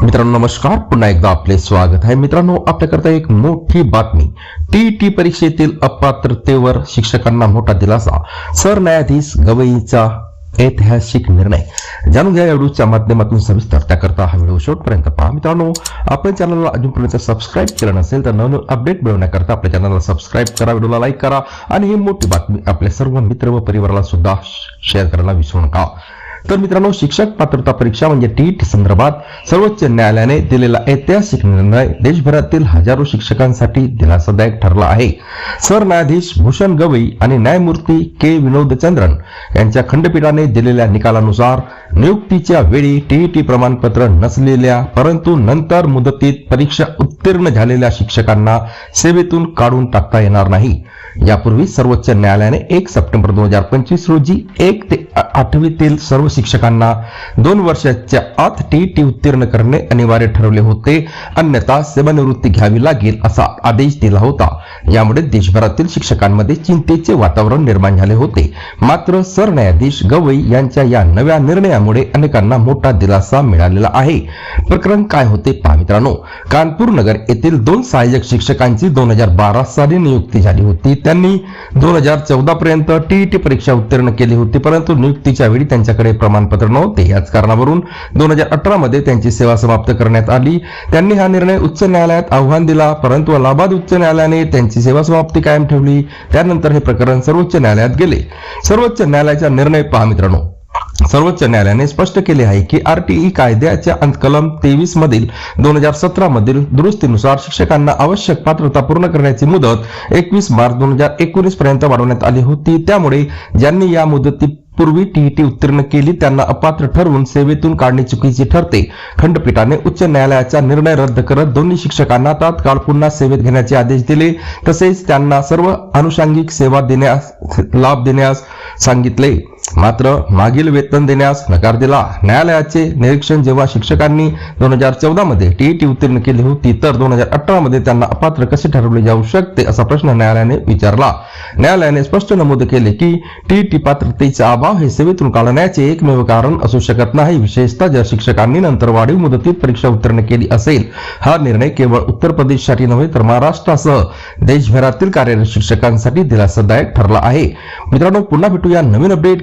मित्रांनो नमस्कार. पुन्हा एकदा आपले स्वागत आहे. मित्रांनो आपल्याकरता एक मोठी बातमी. टी टी परीक्षेतील अपात्रतेवर शिक्षकांना मोठा दिलासा. सरन्यायाधीश गवईचा ऐतिहासिक निर्णय. जाणून घ्या या व्हिडिओच्या माध्यमातून सविस्तर. त्याकरता हा व्हिडिओ शेवटपर्यंत पहा. मित्रांनो आपण चॅनलला अजूनपर्यंत सबस्क्राईब केलं नसेल तर नवीन अपडेट मिळवण्याकरता आपल्या चॅनलला सबस्क्राईब करा व्हिडिओला लाईक करा आणि ही मोठी बातमी आपल्या सर्व मित्र व परिवाराला सुद्धा शेअर करायला विसरू नका. तर मित्रांनो शिक्षक पात्रता परीक्षा म्हणजे टीईटी संदर्भात सर्वोच्च न्यायालयाने दिलेला ऐतिहासिक निर्णय देशभरातील हजारो शिक्षकांसाठी दिलासादायक ठरला आहे. सरन्यायाधीश भूषण गवई आणि न्यायमूर्ती के. विनोद चंद्रन यांच्या खंडपीठाने दिलेल्या निकालानुसार नियुक्तीच्या वेळी टीईटी प्रमाणपत्र नसलेल्या परंतु नंतर मुदतीत परीक्षा उत्तीर्ण झालेल्या शिक्षकांना सेवेतून काढून टाकता येणार नाही. यापूर्वी सर्वोच्च न्यायालयाने एक सप्टेंबर दोन हजार पंचवीस रोजी एक ते आठवीतील सर्व शिक्षकांना दोन वर्षाच्या आत टीईटी उत्तीर्ण करणे अनिवार्य ठरवले होते. अन्यथा सेवानिवृत्ती घ्यावी लागेल असा आदेश दिला होता. यामुळे देशभरातील शिक्षकांमध्ये चिंतेचे वातावरण निर्माण झाले होते. मात्र सरन्यायाधीश गवई यांच्या या नव्या निर्णयामुळे अनेकांना मोठा दिलासा मिळालेला आहे. प्रकरण काय होते पहा मित्रांनो. कानपूर नगर येथील दोन सहाय्यक शिक्षकांची दोन हजार बारा साली नियुक्ती झाली होती. त्यांनी दोन हजार चौदा पर्यंत टीईटी परीक्षा उत्तीर्ण केली होती. परंतु नियुक्तीच्या वेळी त्यांच्याकडे प्रमाणपत्र नव्हते. याच कारणावरून दोन हजार अठरा मध्ये त्यांची सेवा समाप्त करण्यात आली. त्यांनी हा निर्णय उच्च न्यायालयात आव्हान दिला परंतु अलाहाबाद उच्च न्यायालयाने त्यांची सेवा समाप्ती कायम ठेवली. त्यानंतर हे प्रकरण सर्वोच्च न्यायालयात गेले. सर्वोच्च न्यायालयाचा निर्णय पहा मित्रांनो. सर्वोच्च न्यायालयाने स्पष्ट केले आहे की आरटीई कायद्याच्या कलम तेवीस मधील दोन हजार सतरा मधील दुरुस्तीनुसार शिक्षकांना आवश्यक पात्रता पूर्ण करण्याची मुदत एकवीस मार्च दोन हजार एकोणीस पर्यंत वाढवण्यात आली होती. त्यामुळे ज्यांनी या मुदती पूर्वी टीईटी उत्तीर्ण केली त्यांना अपात्र ठरवून सेवेतून काढणे चुकीचे ठरते. खंडपीठाने उच्च न्यायालयाचा निर्णय रद्द करत दोन्ही शिक्षकांना तात्काळ पुन्हा सेवेत घेण्याचे आदेश दिले. तसेच त्यांना सर्व अनुषंगिक सेवा देण्यास लाभ देण्यास सांगितले. मात्र मागील वेतन देण्यास नकार दिला. न्यायालयाचे निरीक्षण जेव्हा शिक्षकांनी दोन हजार चौदा मध्ये टीईटी उत्तीर्ण केली होती तर दोन हजार अठरा मध्ये त्यांना अपात्र कसे ठरवले जाऊ शकते असा प्रश्न न्यायालयाने विचारला. न्यायालयाने स्पष्ट नमूद केले की टीईटी पात्रतेचा अभाव हे सेवेतून काढण्याचे एकमेव कारण असू शकत नाही. विशेषतः ज्या शिक्षकांनी नंतर वाढीव मुदतीत परीक्षा उत्तीर्ण केली असेल हा निर्णय केवळ उत्तर प्रदेशसाठी नव्हे तर महाराष्ट्रासह देशभरातील कार्यरत शिक्षकांसाठी दिलासादायक ठरला आहे. मित्रांनो पुन्हा भेटूया नवीन अपडेट